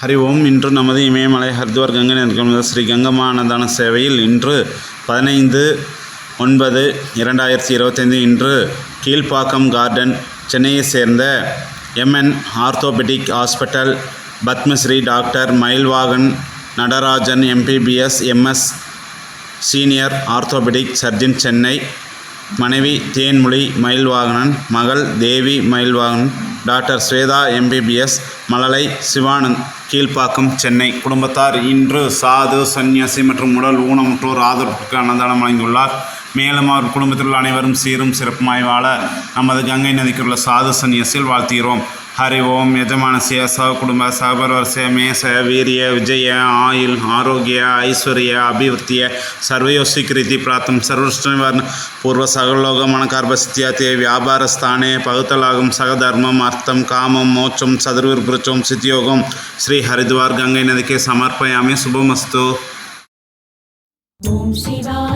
ஹரி ஓம். இன்று நமது இமயமலை ஹரித்வார் கங்கை நதிக்கொண்ட ஸ்ரீ கங்கமானதான சேவையில் இன்று பதினைந்து ஒன்பது இரண்டாயிரத்தி இருபத்தைந்து இன்று கீழ்ப்பாக்கம் கார்டன் சென்னையைச் சேர்ந்த MN orthopaedic hospital Padmashri doctor Mayilvahan Natarajan MBBS MS senior orthopaedic surgeon Chennai மனைவி தேன்மொழி மயில்வாகனன் மகள் தேவி மயில்வாகனன் டாக்டர் ஸ்வேதா எம்பிபிஎஸ் மலலை சிவானந்த் கீழ்ப்பாக்கம் சென்னை. குடும்பத்தார் இன்று சாது சன்னியாசி மற்றும் உடல் ஊனமுற்றோர் ஆதரவுக்கு அன்னதானம் வழங்கியுள்ளார். மேலும் அவர் குடும்பத்தில் அனைவரும் சீரும் சிறப்புமாய் வாழ நமது கங்கை நதிக்குள்ள சாது சன்னியசில் வாழ்த்துகிறோம். ஹரி ஓம் யஜமானசிய சவ குடும்ப சபர்வர்ச மேச வீரிய விஜய ஆயுள் ஆரோக்கிய ஐஸ்வர்ய அபிவிருத்திய சர்வயோசிகிருதி பிராத்தம் சர்வஷ்ணவர்ண பூர்வ சகலோகமான கர்பசித்தியாத்திய வியாபாரஸ்தானே பகுத்தலாகும் சகதர்மம் அர்த்தம் காமம் மோட்சம் சதுர்விருபுருச்சம் சித்தியோகம். ஸ்ரீ ஹரித்வார் கங்கை நதிக்கே சமர்ப்பயாமே. சுபமஸ்து. ஓம் சிவா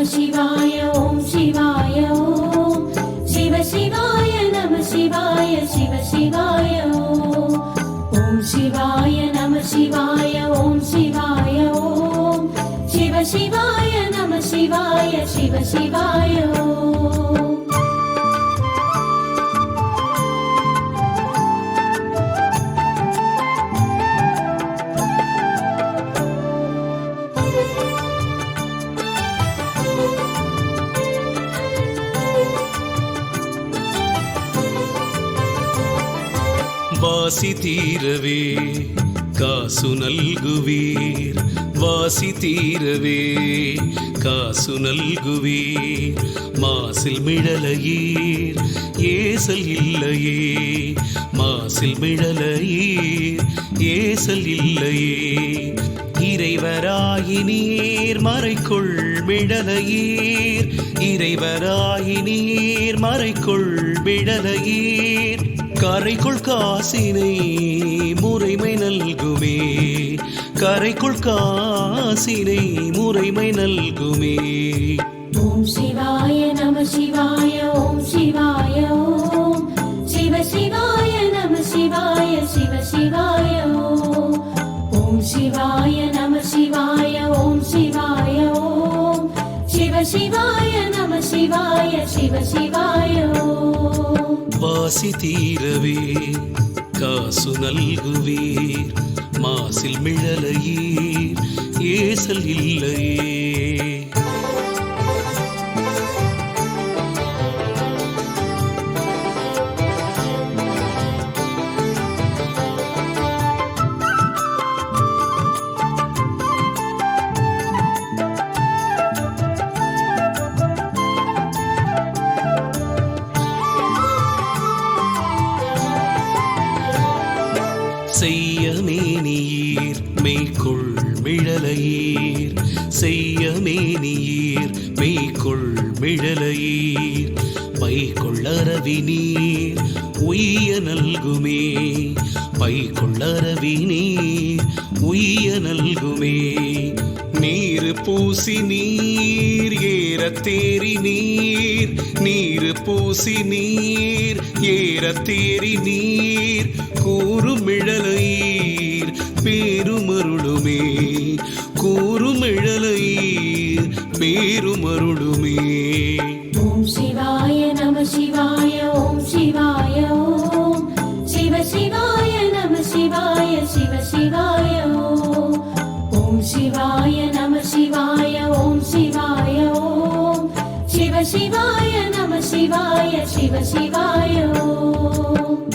शिवाय ॐ शिवाय ॐ शिव शिवाय नमः शिवाय शिव शिवाय ॐ ॐ शिवाय नमः शिवाय ॐ शिवाय ॐ शिव शिवाय नमः शिवाय शिव शिवाय ॐ வாசி தீரவே காசு நல்குவீர். வாசி தீரவே காசு நல்குவீர். மாசில் மிழலையீர் ஏசல் இல்லையே. மாசில் மிழலையீர் ஏசல் இல்லையே. இறைவராயினீர் மறைக்குள் மிழலையீர். இறைவராயினீர் மறைக்குள் மிழலையீர். கரைக்குள் காசினை முறைமை நல்குமே. கரைக்குள் காசினை முறைமை நல்குமே. ஓம் சிவாய நம சிவாய ஓம் சிவாய ஓம். சிவ சிவாய நம சிவாய சிவ சிவாய ஓம். சிவாய நம சிவாய ஓம் சிவாய ஓம். சிவ சிவாய நம சிவாய சிவ சிவாய ஓம். ॐ வாசி தீரவே காசு நல்குவீர் மாசில் மிழலையீர் ஏசல் மேனியீர் செய்யமேனியீர் மெய்க்குள் மிழலையீர் செய்யமேனியீர் மெய்க்குள் மிழலையீர். பைக்குள்ளரவி நீர் உய்ய நல்குமே. பைக்குள்ளரவி நீர் உய்ய நல்குமே. நீர் பூசி நீர் ஏற தேறி நீர். நீர் பூசி நீர் ஏற தேறி நீர். கூறுமிழலையீர் பேருமருளுமே கூறுமிழலை பேருமருளுமே. ஓம் சிவாய நம சிவாய ஓம் சிவாய ஓம் சிவ சிவாய நம சிவாய சிவ சிவாய ஓம். சிவாய நம சிவாய ஓம் சிவாய ஓம் சிவ சிவாய நம சிவாய சிவ சிவாய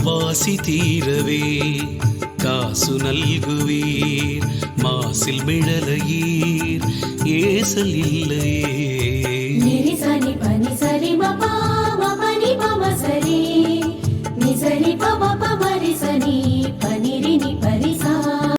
வாசி தீரவே காசு நல்குவீர் மாசில் மிழலையீர் ஏசல் இல்லையே.